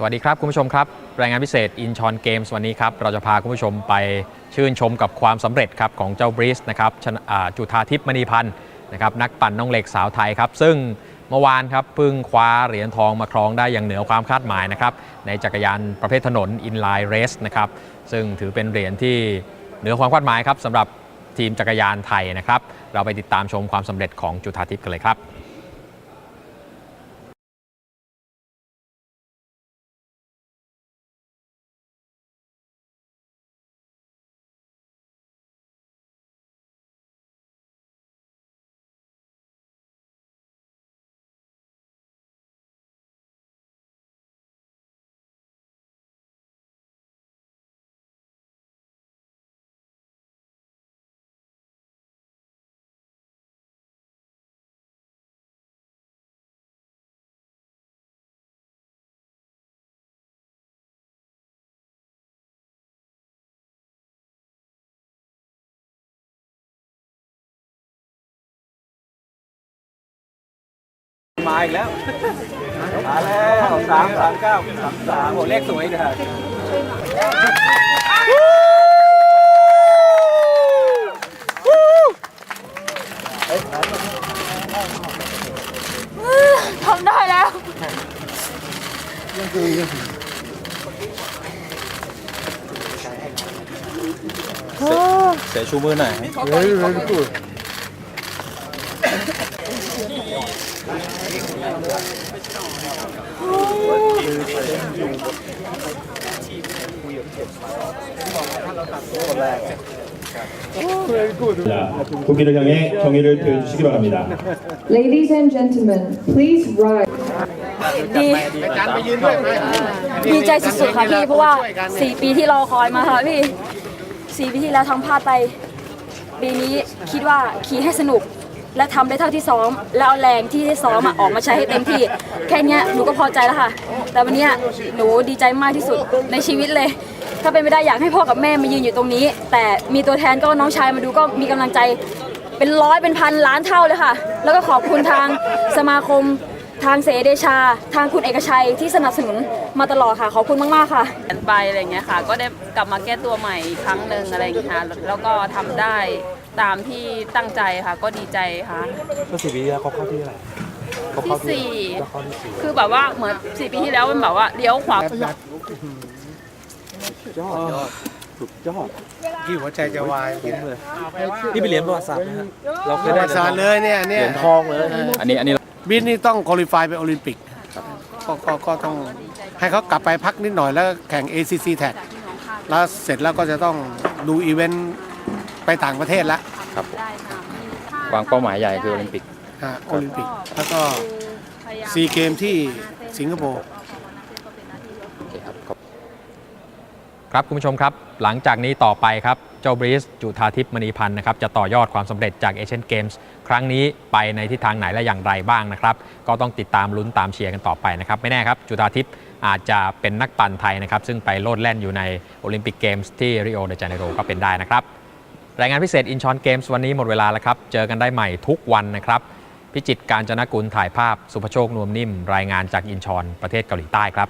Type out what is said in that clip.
สวัสดีครับ คุณผู้ชมครับ รายงานพิเศษอินชอนเกมส์วันนี้ครับ เราจะพาคุณผู้ชมไปชื่นชมกับความสำเร็จครับของเจ้าบริสนะครับจุธาทิพย์มณีพันธ์นะครับนักปั่นน้องเหล็กสาวไทยครับ ซึ่งเมื่อวานครับเพิ่งคว้าเหรียญทองมาครองได้อย่างเหนือความคาดหมายนะครับในจักรยานประเภทถนนอินไลน์เรสนะครับซึ่งถือเป็นเหรียญที่เหนือความคาดหมายครับสำหรับทีมจักรยานไทยนะครับ เราไปติดตามชมความสำเร็จของจุธาทิพย์กันเลยครับ มาอีกแล้ว มาแล้วสามสามเก้าสามสามโหเลขสวยนะฮะทำได้แล้ว เสียชูมือหน่อย 자, 국기를 향해 경의를 표해주시기 바랍니다. Ladies and gentlemen, please rise. ดีดีใจสุดๆค่ะพี่ เพราะว่า 4 ปีที่รอคอยมาค่ะพี่ 4 ปีที่แล้วทำพลาดไป ปีนี้คิดว่าขี่ให้สนุก และทำได้เท่าที่ซ้อม แล้วเอาแรงที่ได้ซ้อมอะออกมาใช้ให้เต็มที่ แค่เนี้ยหนูก็พอใจแล้วค่ะ แต่วันเนี้ยหนูดีใจมากที่สุดในชีวิตเลย ถ้าเป็นไม่ได้อยากให้พ่อกับแม่มายืนอยู่ตรงนี้ แต่มีตัวแทนก็น้องชายมาดูก็มีกำลังใจเป็นร้อยเป็นพันล้านเท่าเลยค่ะ แล้วก็ขอบคุณทางสมาคมทางเสเดชา ทางคุณเอกชัยที่สนับสนุนมาตลอดค่ะ ขอบคุณมาก ๆ ค่ะไปอะไรเงี้ยค่ะ ก็ได้กลับมาแก้ตัวใหม่อีกครั้งหนึ่งอะไรอย่างเงี้ยค่ะแล้วก็ทำได้ ตามที่ตั้งใจค่ะ ก็ดีใจค่ะก็สี่ปีแล้วเขาเข้าที่อะไรเขาที่เข้าที่สี่เขาเข้าที่สี่คือแบบว่าเหมือนสี่ปีที่แล้วมันแบบว่าเลี้ยวขวายอดสุดยอดที่หัวใจจะวายคุ้มเลยนี่เป็นเหรียญประวัติศาสตร์นะฮะเราเคปยระได้วัติศาสตร์เลยเนี่ยเหเนี่ยรียญทองเลยอันนี้อันนี้บินนี่ต้องคุริฟายไปโอลิมปิกก็ก็ก็ต้องให้เขากลับไปพักนิดหน่อยแล้วแข่ง ACC แท็กแล้วเสร็จแล้วก็จะต้องดูอีเวนต์ ไปต่างประเทศแล้วครับผมวางเป้าหมายใหญ่คือโอลิมปิก ฮะโอลิมปิก แล้วก็ซีเกมที่สิงคโปร์ โอเคครับขอบครับคุณผู้ชมครับ หลังจากนี้ต่อไปครับ เจ้าบริสจุธาทิพย์มณีพันธ์นะครับจะต่อยอดความสำเร็จจากเอเชียนเกมส์ครั้งนี้ไปในทิศทางไหนและอย่างไรบ้างนะครับ ก็ต้องติดตามลุ้นตามเชียร์กันต่อไปนะครับ ไม่แน่ครับ จุธาทิพย์อาจจะเป็นนักปั่นไทยนะครับ ซึ่งไปโลดแล่นอยู่ในโอลิมปิกเกมส์ที่ริโอเดจาเนโรก็เป็นได้นะครับ รายงานพิเศษอินชอนเกมส์วันนี้หมดเวลาแล้วครับ เจอกันได้ใหม่ทุกวันนะครับ พิจิตการจนกุลถ่ายภาพสุภโชคนวมนิ่ม รายงานจากอินชอนประเทศเกาหลีใต้ครับ